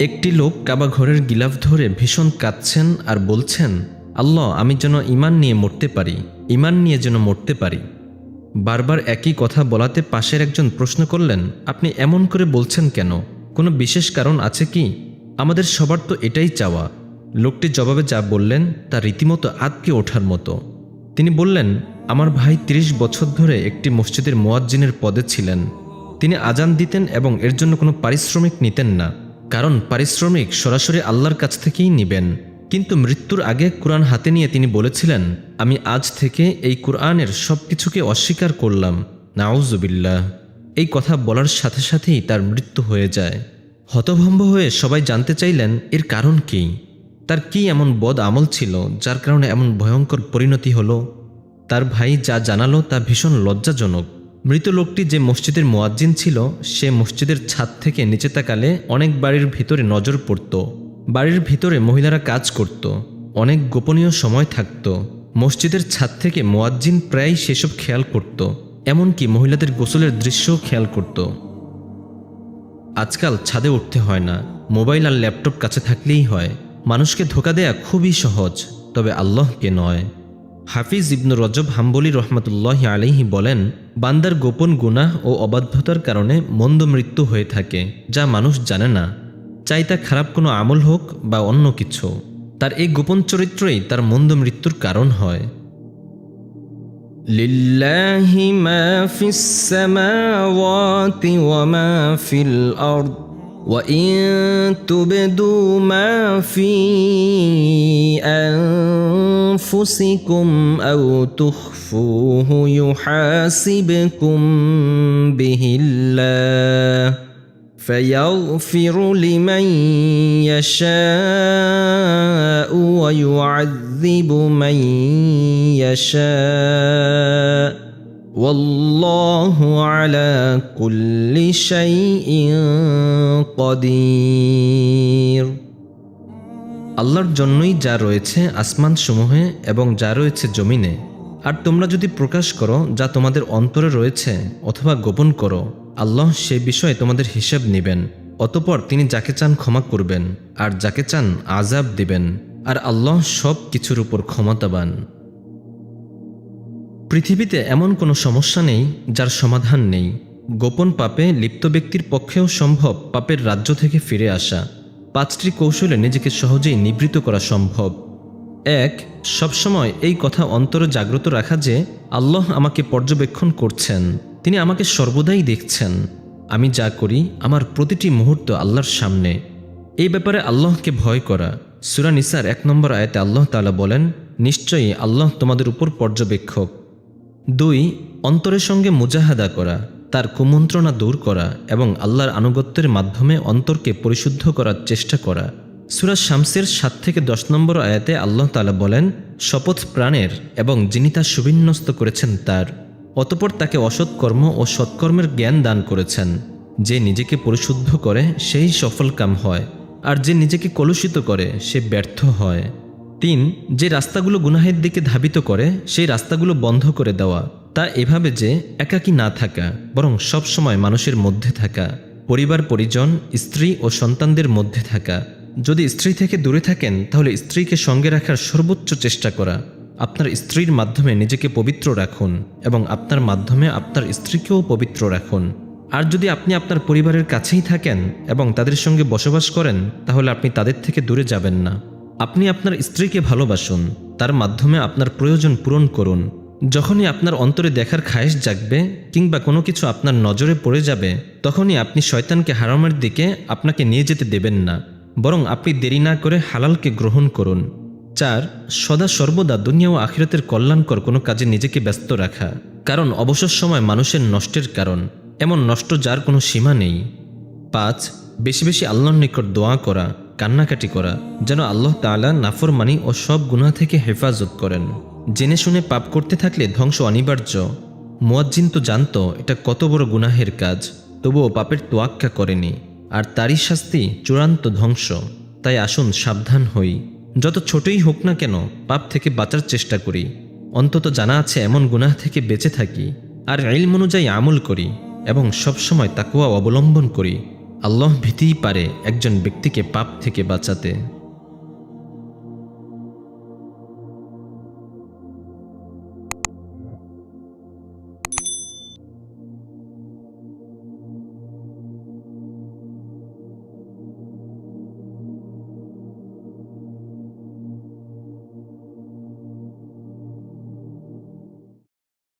একটি লোক কাবা ঘরের গিলাফ ধরে ভীষণ কাঁদছেন আর বলছেন, আল্লাহ, আমি যেন ইমান নিয়ে মরতে পারি ইমান নিয়ে যেন মরতে পারি। বারবার একই কথা বলাতে পাশের একজন প্রশ্ন করলেন, আপনি এমন করে বলছেন কেন? কোনো বিশেষ কারণ আছে কি? আমাদের সবার তো এটাই চাওয়া। লোকটি জবাবে যা বললেন, তা রীতিমতো আতকে ওঠার মতো। তিনি বললেন, আমার ভাই ৩০ বছর ধরে একটি মসজিদের মোয়াজ্জিনের পদে ছিলেন। তিনি আজান দিতেন এবং এর জন্য কোনো পারিশ্রমিক নিতেন না। কারণ পারিশ্রমিক সরাসরি আল্লাহর কাছ থেকেই নিবেন। কিন্তু মৃত্যুর আগে কোরআন হাতে নিয়ে তিনি বলেছিলেন, আমি আজ থেকে এই কোরআনের সব কিছুকে অস্বীকার করলাম। নাউজুবিল্লাহ। এই কথা বলার সাথে সাথেই তার মৃত্যু হয়ে যায়। হতভম্ব হয়ে সবাই জানতে চাইলেন, এর কারণ কি? তার কি এমন বদ আমল ছিল, যার কারণে এমন ভয়ঙ্কর পরিণতি হলো? তার ভাই যা জানালো তা ভীষণ লজ্জাজনক। মৃত লোকটি যে মসজিদের মোয়াজ্জিন ছিল, সে মসজিদের ছাদ থেকে নিচে তাকালে অনেক বাড়ির ভিতরে নজর পড়ত। বাড়ির ভিতরে মহিলারা কাজ করত, অনেক গোপনীয় সময় থাকত। মসজিদের ছাদ থেকে মোয়াজ্জিন প্রায়ই সেসব খেয়াল করত, এমনকি মহিলাদের গোসলের দৃশ্যও খেয়াল করত। আজকাল ছাদে উঠতে হয় না, মোবাইল আর ল্যাপটপ কাছে থাকলেই হয়। মানুষকে ধোকা দেয়া খুবই সহজ, তবে আল্লাহকে নয়। হাফিজ ইবনু রজব হাম্বলি রহমতুল্লাহ আলহি বলেন, বান্দার গোপন গুনাহ ও অবাধ্যতার কারণে মন্দ মৃত্যু হয়ে থাকে, যা মানুষ জানে না। চাই তা খারাপ কোনো আমল হোক বা অন্য কিছু। তার এই গোপন চরিত্রই তার মন্দ মৃত্যুর কারণ হয়। লিল্লাহি মা ফিস সামাওয়াতি ওয়া মা ফিল আরদ। وان تبدوا ما في انفسكم أو تخفوه يحاسبكم به الله فيغفر لمن يشاء ويعذب من يشاء والله على كل شيء قدير আল্লাহর জন্যই যা রয়েছে আসমান সমূহে এবং যা রয়েছে জমিনে আর তোমরা যদি প্রকাশ করো যা তোমাদের অন্তরে রয়েছে অথবা গোপন করো আল্লাহ সে বিষয়ে তোমাদের হিসাব নেবেন অতপর তিনি যাকে চান ক্ষমা করবেন আর যাকে চান আজাব দিবেন আর আল্লাহ সব কিছুর উপর ক্ষমতাবান পৃথিবীতে এমন কোনো সমস্যা নেই যার সমাধান নেই। গোপন পাপে লিপ্ত ব্যক্তির পক্ষেও সম্ভব পাপের রাজ্য থেকে ফিরে আসা। পাঁচটি কৌশলে নিজেকে সহজেই নিবৃত করা সম্ভব। এক, সবসময় এই কথা অন্তরে জাগ্রত রাখা যে আল্লাহ আমাকে পর্যবেক্ষণ করছেন। তিনি আমাকে সর্বদাই দেখছেন। আমি যা করি আমার প্রতিটি মুহূর্ত আল্লাহর সামনে। এই ব্যাপারে আল্লাহকে ভয় করা। সুরা নিসার এক নম্বর আয়াতে আল্লাহ তাআলা বলেন, নিশ্চয়ই আল্লাহ তোমাদের উপর পর্যবেক্ষক। দুই, অন্তরের সঙ্গে মুজাহাদা করা, তার কুমন্ত্রণা দূর করা এবং আল্লাহর আনুগত্যের মাধ্যমে অন্তরকে পরিশুদ্ধ করার চেষ্টা করা। সুরাজ শামসের সাত থেকে দশ নম্বর আয়াতে আল্লাহ তালা বলেন, শপথ প্রাণের এবং যিনি তা সুবিন্যস্ত করেছেন তার। অতপর তাকে অসৎকর্ম ও সৎকর্মের জ্ঞান দান করেছেন। যে নিজেকে পরিশুদ্ধ করে, সেই সফল কাম হয়। আর যে নিজেকে কলুষিত করে, সে ব্যর্থ হয়। তিন, যে রাস্তাগুলো গুনাহের দিকে ধাবিত করে, সেই রাস্তাগুলো বন্ধ করে দেওয়া। তা এভাবে যে একাকী না থাকা, বরং সব সময় মানুষের মধ্যে থাকা, পরিবার, পরিজন, স্ত্রী ও সন্তানদের মধ্যে থাকা। যদি স্ত্রী থেকে দূরে থাকেন, তাহলে স্ত্রীকে সঙ্গে রাখার সর্বোচ্চ চেষ্টা করা। আপনার স্ত্রীর মাধ্যমে নিজেকে পবিত্র রাখুন এবং আপনার মাধ্যমে আপনার স্ত্রীকেও পবিত্র রাখুন। আর যদি আপনি আপনার পরিবারের কাছেই থাকেন এবং তাদের সঙ্গে বসবাস করেন, তাহলে আপনি তাদের থেকে দূরে যাবেন না। আপনি আপনার স্ত্রীকে ভালোবাসুন, তার মাধ্যমে আপনার প্রয়োজন পূরণ করুন। যখনই আপনার অন্তরে দেখার খায়েশ জাগবে কিংবা কোনো কিছু আপনার নজরে পড়ে যাবে, তখনই আপনি শয়তানকে হারামের দিকে আপনাকে নিয়ে যেতে দেবেন না, বরং আপনি দেরি না করে হালালকে গ্রহণ করুন। চার, সদা সর্বদা দুনিয়া ও আখিরাতের কল্যাণকর কোনো কাজে নিজেকে ব্যস্ত রাখা, কারণ অবসর সময় মানুষের নষ্টের কারণ, এমন নষ্ট যার কোনো সীমা নেই। পাঁচ, বেশি বেশি আল্লাহর নিকট দোয়া করা কান্নাকাটি করা, যেন আল্লাহ তাআলা নাফরমানি ও সব গুনাহ থেকে হেফাজত করেন। জেনে শুনে পাপ করতে থাকলে ধ্বংস অনিবার্য। মুয়াজ্জিন তো জানতো, এটা কত বড় গুনাহের কাজ, তবুও পাপের তোয়াক্কা করেনি, আর তারই শাস্তি চূড়ান্ত ধ্বংস। তাই আসুন, সাবধান হই। যত ছোটই হোক না কেন, পাপ থেকে বাঁচার চেষ্টা করি। অন্তত জানা আছে, এমন গুনাহ থেকে বেঁচে থাকি। আর ইলম অনুযায়ী আমল করি, এবং সবসময় তাকুয়া অবলম্বন করি। আল্লাহ ভীতিই পারে একজন ব্যক্তিকে পাপ থেকে বাঁচাতে।